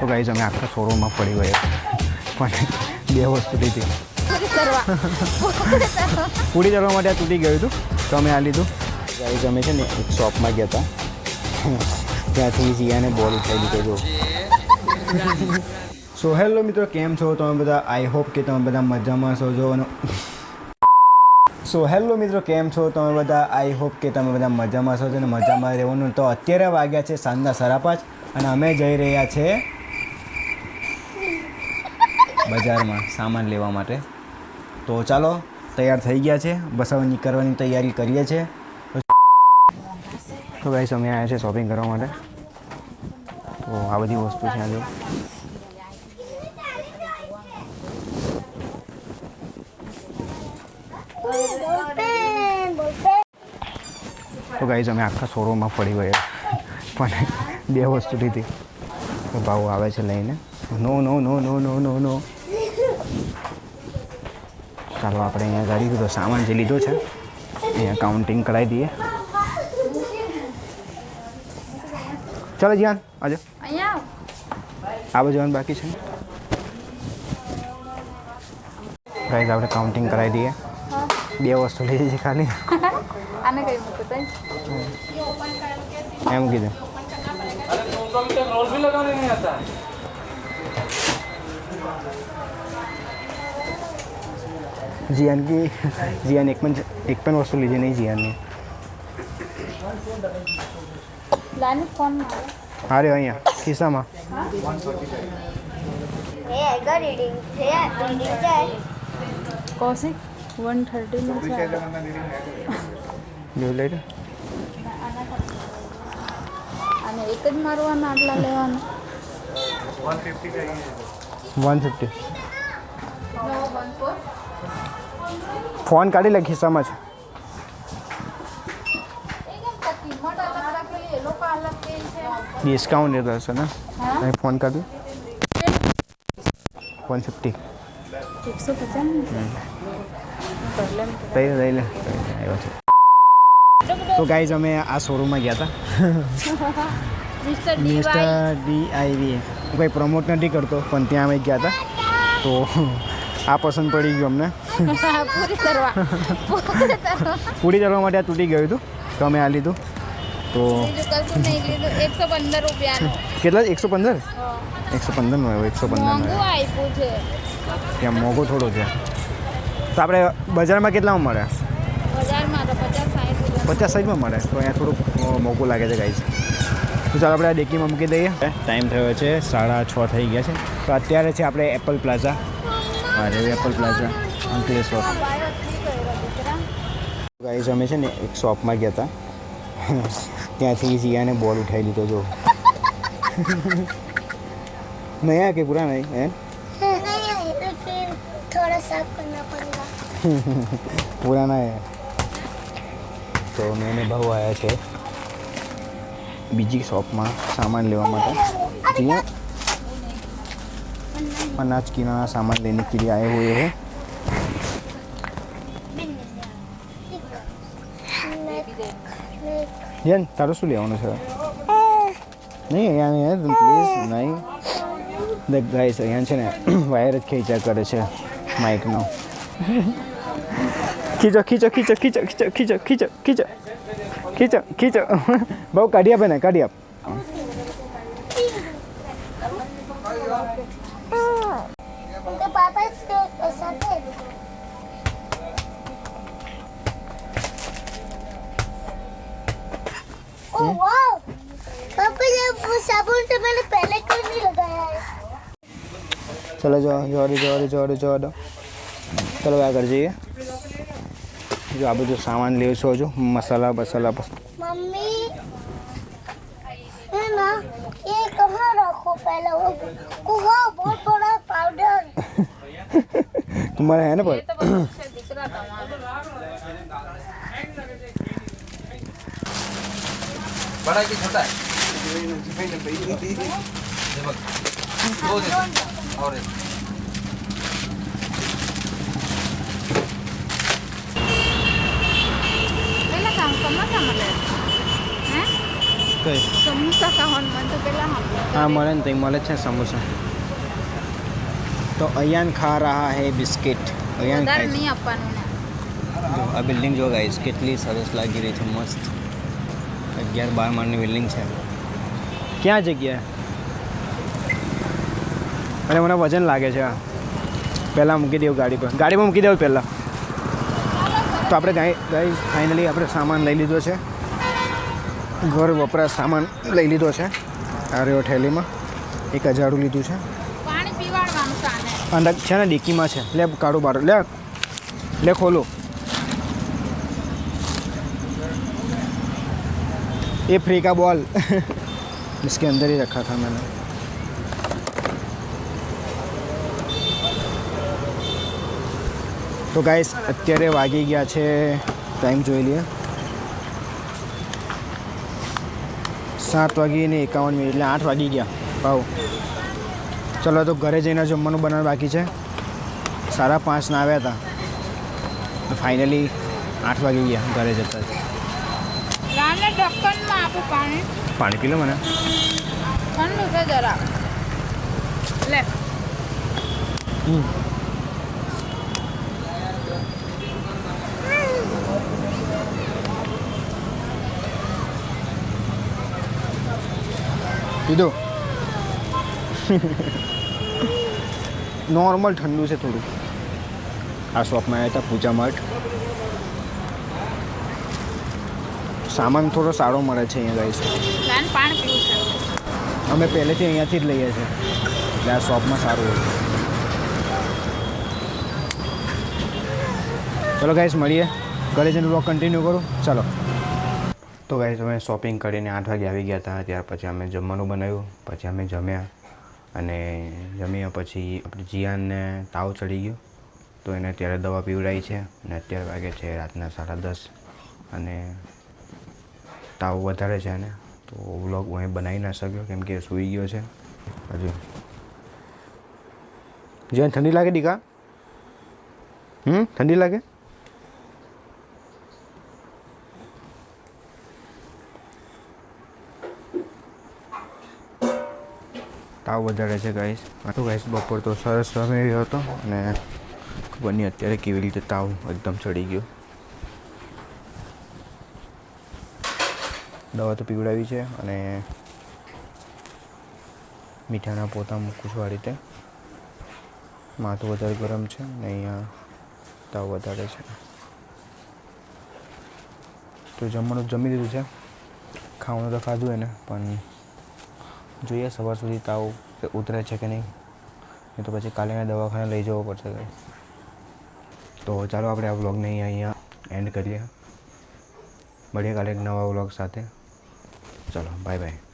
તો ગાઈઝ અમે આખા શોરૂમમાં પડી ગયા. પણ બે વસ્તુ લીધી. પૂરી ચડવા માટે આ તૂટી ગયું હતું. તો અમે આ લીધું. ગાઈઝ અમે છે ને એક શોપમાં ગયા હતા ત્યાંથી જીયાને બોલ ઉઠાવી દીધો. જો. સો હેલો મિત્રો કેમ છો? તમે બધા આઈ હોપ કે તમે બધા મજામાં છો જો અને સો હેલો મિત્રો કેમ છો? તમે બધા આઈ હોપ કે તમે બધા મજામાં છો અને મજામાં રહેવાનું. તો અત્યારે વાગ્યા છે સાંજના સાડા પાંચ અને અમે જઈ રહ્યા છે બજારમાં સામાન લેવા માટે. તો ચાલો, તૈયાર થઈ ગયા છે. બસ હવે નીકળવાની તૈયારી કરીએ છીએ તો ગાઈસ અમે આવ્યા છે શોપિંગ કરવા માટે. તો આ બધી વસ્તુ છે આજે તો ગાઈઝ અમે આખા શોરૂમમાં ફરી ગયા. પણ બે વસ્તુ લીધી ભાવ આવે છે લઈને. નો નો નો નો નો નો નો ચાલો આપણે અહીંયા ગાડી બધો સામાન જે લીધો છે અહીંયા કાઉન્ટિંગ કરાવી દઈએ. ચાલો જીવાન આજે આ જવાનું બાકી છે. પ્રાઇઝ આપણે કાઉન્ટિંગ કરાવી દઈએ. બે વસ્તુ લઈ જઈએ ખાલી. એમ કીધું. રોલ ભી जियान की जियान एक पेन एक पेन वस्तु लीजिए नहीं जियान ने आ अरे भैया किसा माँ कौशिक वन थर्टी में જોઈ અને એક જ મારવાનો આટલા લેવાનો one fifty one fifty phone કાઢી લે ખિસ્સામાં છે. ડિસ્કાઉન્ટ એ હશે ને? ફોન કાઢી. વન ફિફ્ટી એકસો પચાસ તો ગાઈઝ અમે આ શોરૂમમાં ગયા હતા મિસ્ટર ડી આઈવી હું કંઈ પ્રમોટ નથી કરતો પણ ત્યાં અમે ગયા હતા તો આ પસંદ પડી ગયું અમને. પૂરી કરવા. માટે આ તૂટી ગયું હતું. તો અમે આ લીધું. તો પંદર કેટલા? એકસો પંદર? એકસો પંદરનું આવ્યું એકસો છે. ત્યાં મોંઘું થોડું છે. તો આપણે બજારમાં કેટલામાં મળે? પચાસ સાઈઝમાં મળે. તો અહીંયા થોડુંક મોંઘું લાગે છે ગાઈઝ. તો ચાલો આપણે આ ડેકીમાં મૂકી દઈએ. ટાઈમ થયો છે સાડા છ થઈ ગયા છે. તો અત્યારે છે આપણે એપલ પ્લાઝા और ये एप्पल प्लाजा अंकलेश शॉप गाइस અમે છે ને એક શોપમાં ગયા હતા ત્યાંથી જીયાને બોલ ઉઠાવી લીધો જો નયા કે પૂરા નહીં હે પુરાના હે તો મેં બહુ આવ્યા છે બીજી શોપમાં સામાન લેવા માટે જીયા अनाज किराना सामान लेने के लिए आए हुए हैं જન તારું શું લેવાનું છે નહીં અહીંયા નહીં પ્લીઝ નહીં દેખ ગાઈસ અહીંયા છે ને વાયર જ ખેંચા કરે છે માઇકનો ખીચો ખીચો ખીચો ખીચો ખીચો ખીચો ખીચો ખીચો ખીચો ખીચો બહુ કાઢી આપે ને કાઢી આપ पापा ये वो साबुन तो मैंने पहले क्यों नहीं लगाया चलो जाओ जोड़ो जोड़ो जोड़ो जोड़ो चलो क्या कर जाइए जो आप जो सामान ले सो जो मसाला बसाला मम्मी है ना? ये कहाँ रखो पहले? वो कुहा बहुत बड़ा पाउडर। तुम्हारा है ना पर? ये तो बड़ा है कि छोटा है दो दे और एक। પેલા કામ કમા કામ લે હે કઈ સમોસા ખાવાનું મન તો પેલા સાંભળ્યું. હા મળે ને ત્યાં મળે જ છે સમોસા તો અયાન ખા રહા હે બિસ્કિટ અયાન વધારે ખાય છે નહીં આપવાનું ને જો આ બિલ્ડિંગ જો ગાઈસ કેટલી સરસ લાગી રહી છે મસ્ત અગિયાર બાર માળની બિલ્ડિંગ છે. ક્યાં જગ્યાએ? અને મને વજન લાગે છે પહેલાં મૂકી દેવું ગાડી પર. ગાડીમાં મૂકી દેવું પહેલાં. તો આપણે ગાઈ ગાઈ ફાઇનલી આપણે સામાન લઈ લીધો છે. ઘર વપરાશ સામાન લઈ લીધો છે. આ રહ્યો થેલીમાં એક હજારું લીધું છે. પાણી છે અંદર છે ને ડીકીમાં છે. લે કાઢો બાર લે લે ખોલો. ये फ्री का बॉल इसके अंदर ही रखा था मैंने તો ગાઈસ અત્યારે વાગી ગયા છે ટાઈમ જોઈ લઈએ સાત વાગીને એકાવન મિનિટ એટલે આઠ વાગી ગયા ભાવ ચલો તો ઘરે જઈને જમવાનું બનાવવાનું બાકી છે સાડા પાંચના આવ્યા હતા ફાઇનલી આઠ વાગી ગયા ઘરે જતા ઢક્કનમાં આપું પાણી. પાણી પી લો મને. ઠંડુ છે જરા. લે. પીધો. નોર્મલ ઠંડુ છે થોડું. આ શોપમાં આવ્યા હતા પૂજા માર્ટ. સામાન થોડો સારો મળે છે અહીંયા ગાઈસ છે. અમે પહેલેથી અહીંયાથી જ લઈએ છીએ. એટલે આ શોપમાં સારું હોય. ચલો ગાઈસ મળીએ. ઘરે જઈને બ્લોગ કન્ટિન્યુ કરું. ચાલો. તો ગાઈસ અમે શોપિંગ કરીને આઠ વાગે આવી ગયા હતા. ત્યાર પછી અમે જમવાનું બનાવ્યું. પછી અમે જમ્યા. અને જમ્યા પછી આપણે જીયાનને તાવ ચડી ગયો. તો એને અત્યારે દવા પીવડાવી છે. અને અત્યારે વાગે છે રાતના સાડા દસ. અને તાવ વધારે છે એને તો વ્લોગ હું અહીં બનાવી ના શક્યો, કેમ કે સૂઈ ગયો છે. હજુ. જ્યાં ઠંડી લાગે દીકા? હમ? ઠંડી લાગે? તાવ વધારે છે ગાઈસ તો ગાઈસ બપોર તો સરસ રહ્યો હતો અને ખબર નહીં અત્યારે કેવી રીતે તાવ એકદમ ચડી ગયો. દવા તો પીવડાવી છે અને મીઠાના પોતા મૂકું છું આ રીતે. માથું વધારે ગરમ છે અને અહીંયા તાવ વધારે છે. તો જમવાનું જમી દીધું છે. ખાવાનું તો ખાધું એને, પણ જોઈએ સવાર સુધી તાવ ઉતરે છે કે નહીં. નહીં તો પછી કાલે એને દવાખાને લઈ જવો પડશે તો. ચાલો આપણે આ વ્લોગને અહીંયા એન્ડ કરીએ. મળીએ કાલે એક નવા વ્લોગ સાથે. 走了拜拜。